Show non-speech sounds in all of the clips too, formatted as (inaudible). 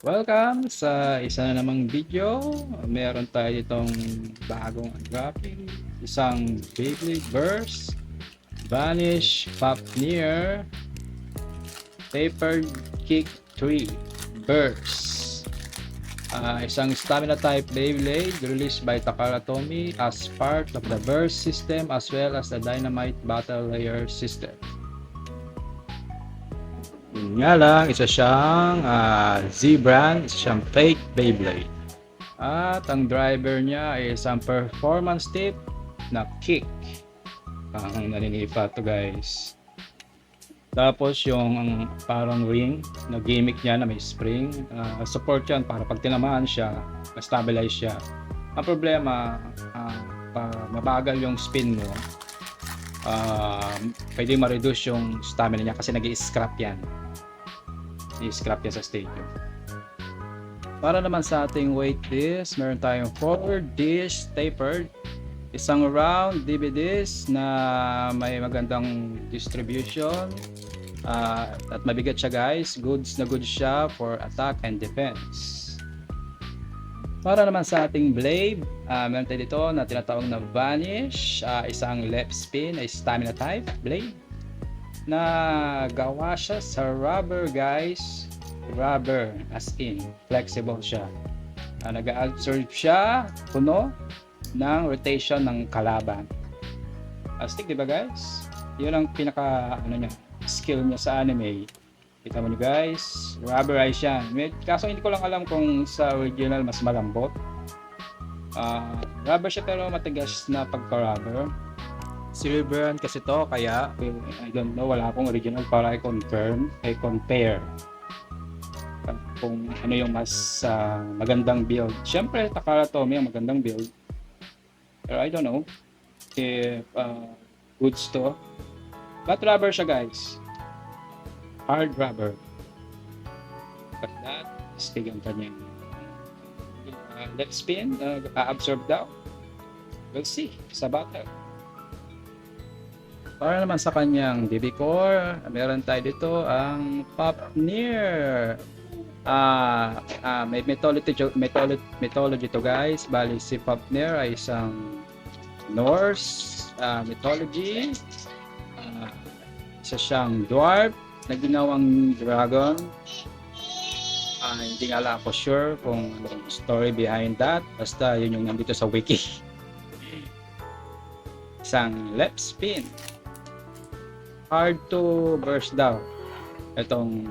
Welcome sa isa na namang video. Meron tayo itong bagong unwrapping. Isang Beyblade Burst, Vanish, Fafnir, Tapered Kick 3 Burst. Ah, isang stamina type Beyblade released by Takara Tomy as part of the Burst system as well as the Dynamite Battle Layer system. Yun nga lang, isa siyang ah, Z-brand, isa siyang fake Beyblade. At ang driver niya ay isang performance tip na kick. Ang naninipa to guys. Tapos yung ang parang ring na gimmick niya na may spring, ah, support yan para pag tinamaan siya, ma-stabilize siya. Ang problema, ah, pa mabagal yung spin mo, ah, pwede ma-reduce yung stamina niya kasi nag scrap yan i-scrap yan sa stadium. Para naman sa ating weight dish, meron tayong 4 dish tapered, isang round DVDs na may magandang distribution ah, at mabigat siya guys. Goods na goods siya for attack and defense. Para naman sa ating blade, ah, meron tayo dito na tinatawag na Vanish, ah, isang left spin, stamina type blade na gawa siya sa rubber guys. Rubber as in flexible siya. Uh, nag-absorb siya puno ng rotation ng kalaban. Astig di ba guys? Yun ang pinaka ano niya skill niya sa anime. Kita mo niyo guys rubberize yan Med, kaso hindi ko lang alam kung sa original mas malambot. Ah, rubber siya pero matigas na pagka-rubber silver kasi to kaya I don't know wala akong original para i-confirm i-compare kung ano yung mas ah, magandang build. Syempre Takara Tomy ang magandang build. Pero I don't know if ah, goods to. But rubber siya guys. Hard rubber. But that stig ang kanyang uh, left spin. Uh, absorb daw. We'll see. Sa battle para naman sa kanyang DB core, meron tayo dito ang Fafnir. Ah, ah, may mythology, mythology, mythology to guys. Bali si Fafnir ay isang Norse ah, mythology. Ah, isa siyang dwarf na ginawang dragon. Ah, hindi nga lang ako sure kung anong story behind that. Basta yun yung nandito sa wiki. (laughs) Isang left spin hard to burst down itong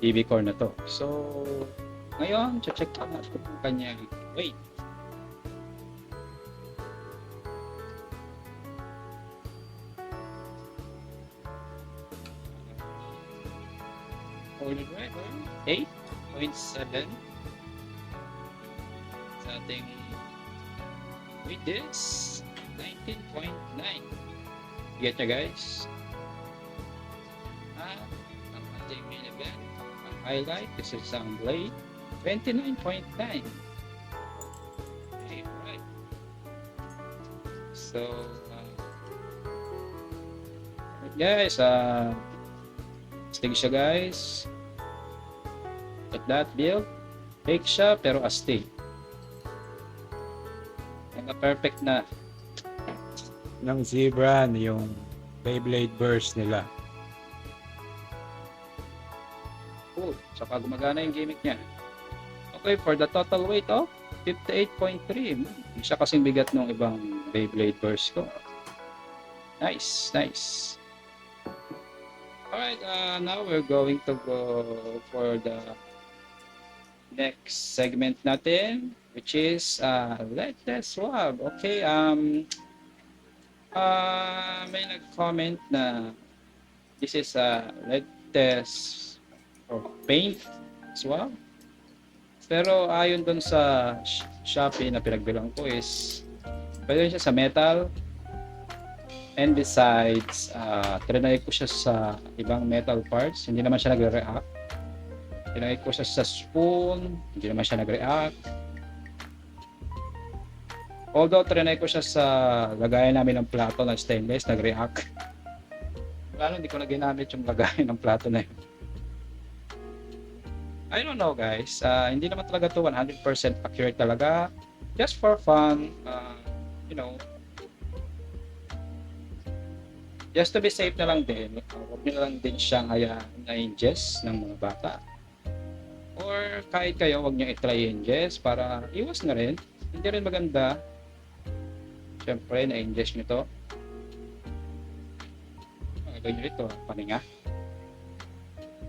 BB core na to. So, ngayon, check out natin ang kanyang weight. Holy driver, 8.7 sa ating weight is 19.9 Get nyo guys? At ang ating main event, ang highlight, is ang blade, 29.9. Okay. So, uh, guys, uh, astig siya guys. At that build, fake siya pero astig. Naka-perfect na ng Zebra yung Beyblade Burst nila. Cool. Saka gumagana yung gimmick niya. Okay, for the total weight of 58.3. Hindi siya kasing bigat ng ibang Beyblade Burst ko. Nice, nice. Alright, uh, now we're going to go for the next segment natin, which is uh, Let Us Swab. Okay, um, Ah, may nag-comment na this is a lead test for paint as well. Pero ayon dun sa Sh- Shopee na pinagbilang ko is pwede siya sa metal. And besides uh, trinay ko siya sa ibang metal parts. Hindi naman siya nagre-react. Trinay ko siya sa spoon. Hindi naman siya nag-react Although trinay ko siya sa lagayan namin ng plato na stainless, nag-react. Lalo hindi ko na ginamit yung lagayan ng plato na yun. I don't know guys. Ah, hindi naman talaga to 100% accurate talaga. Just for fun, ah, you know. Just to be safe na lang din, uh, huwag nyo na lang din siyang hayaan na ingest ng mga bata. Or kahit kayo, huwag nyo i-try ingest para iwas na rin. Hindi rin maganda. Siyempre, na-ingest nyo to. Mga ganyan ito, paninga.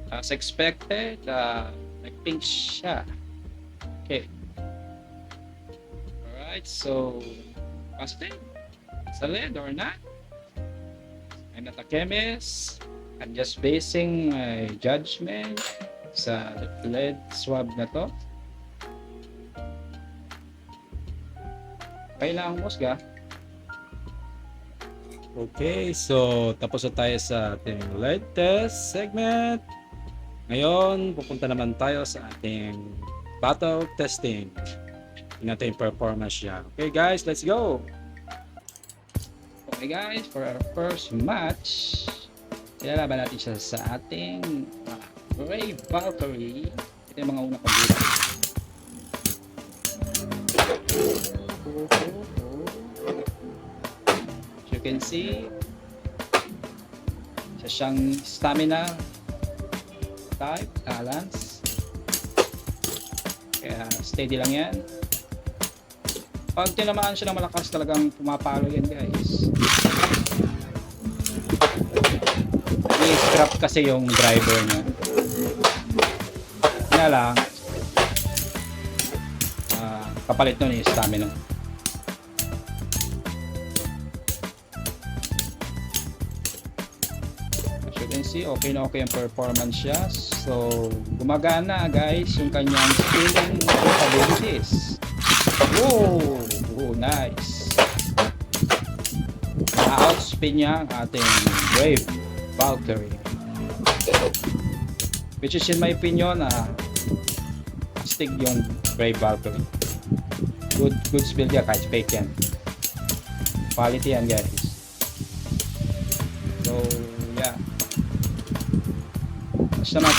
As expected, uh, nag-pink siya. Okay. Alright, so, positive? Solid or not? I'm not a chemist. I'm just basing my judgment sa lead swab na to. Kailangan musga. Okay, so tapos na tayo sa ating lead test segment. Ngayon, pupunta naman tayo sa ating battle testing. Yung performance niya. Okay guys, let's go! Okay guys, for our first match, ilalaban natin siya sa ating uh, Brave Valkyrie. Ito yung mga pagbuto. As can see, siya siyang stamina type, balance. Kaya steady lang yan. Pag tinamaan siya ng malakas talagang pumapalo yan guys. I-scrap kasi yung driver niya. Kaya lang, ah, kapalit nun yung stamina. Can okay na okay ang performance siya. So, gumagana guys yung kanyang skilling capabilities. Whoa! Oh, nice. Na-outspin niya ang ating Brave Valkyrie. Which is in my opinion, ah, astig yung Brave Valkyrie. Good, good build yan kahit fake yan. Quality yan guys. So, yeah. Yun lang.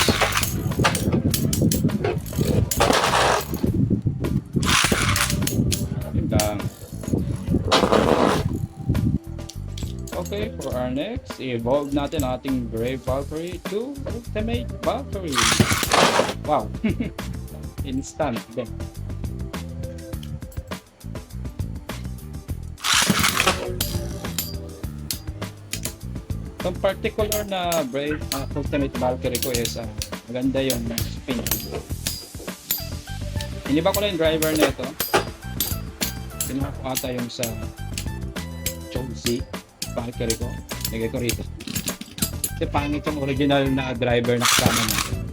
Okay, for our next, evolve natin ating Brave Valkyrie to Ultimate Valkyrie. Wow. (laughs) Instant din. Itong particular na Brave uh, Ultimate Valkyrie ko is uh, maganda yung spin. Iniba ko na yung driver na ito. Pinuha ko ata yung sa Chelsea Valkyrie ko. Lagay ko rito. Kasi pangit yung original na driver na kasama natin.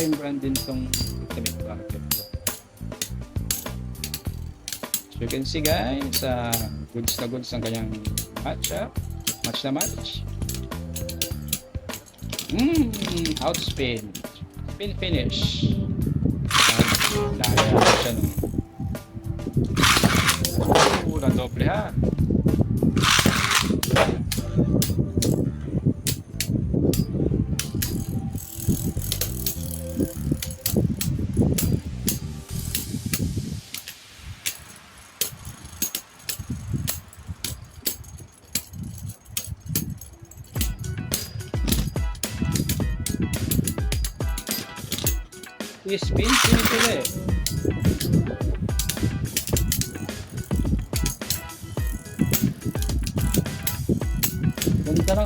Flame brand din tong Ultimate Valkyrie ko. So you can see guys, uh, goods na goods ang kanyang matchup. Match na match. Mmm, outspin. Spin finish. Na siya no. Oh, na doble ha.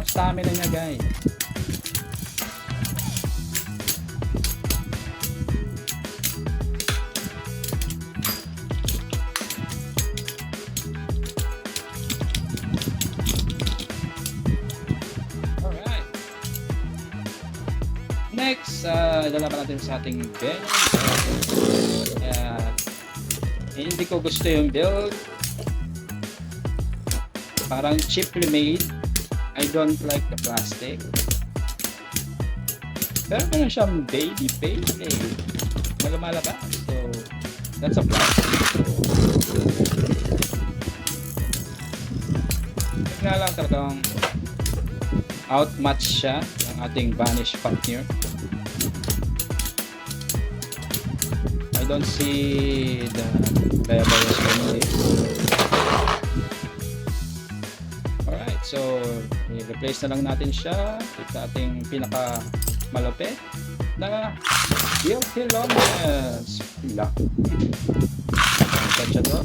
Ganda ng stamina niya guys. Alright. Next, uh, lalaban natin sa ating Venom. Uh, hindi ko gusto yung build. Parang cheaply made. I don't like the plastic. Pero meron siyang baby face eh. Wala malabas. So, that's a plus. nga lang talagang outmatch siya ng ating Vanish Fafnir. I don't see the Bayabayas only. Alright, so i-replace na lang natin siya sa ating pinaka malupit na Guilty Loneliness. Pila. Siya to.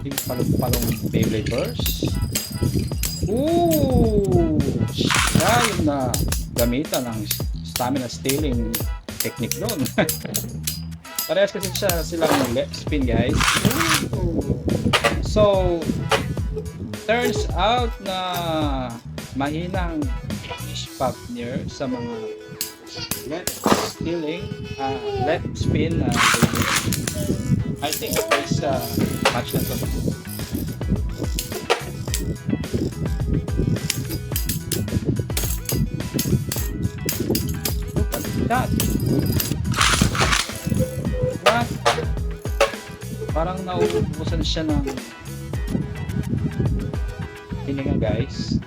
Ating palong-palong Beyblade Burst. Ooh! Siya yung na gamitan ng stamina stealing technique doon. (laughs) Parehas kasi siya silang left spin guys. Ooh. So, turns out na mahinang Fafnir sa mga left stealing, uh, left spin uh, I think it's uh, match na to. That! What? Parang nauubusan siya ng guys.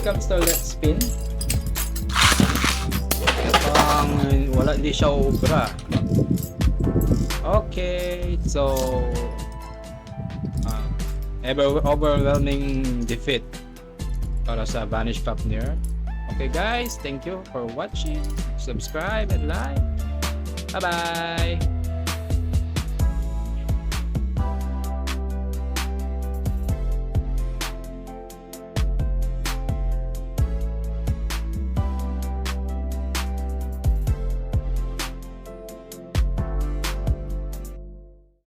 Comes to let's spin. Parang wala, hindi siya ubra. Okay, so uh, ever overwhelming defeat para sa Vanish Fafnir. Okay guys, thank you for watching. Subscribe and like. Bye-bye!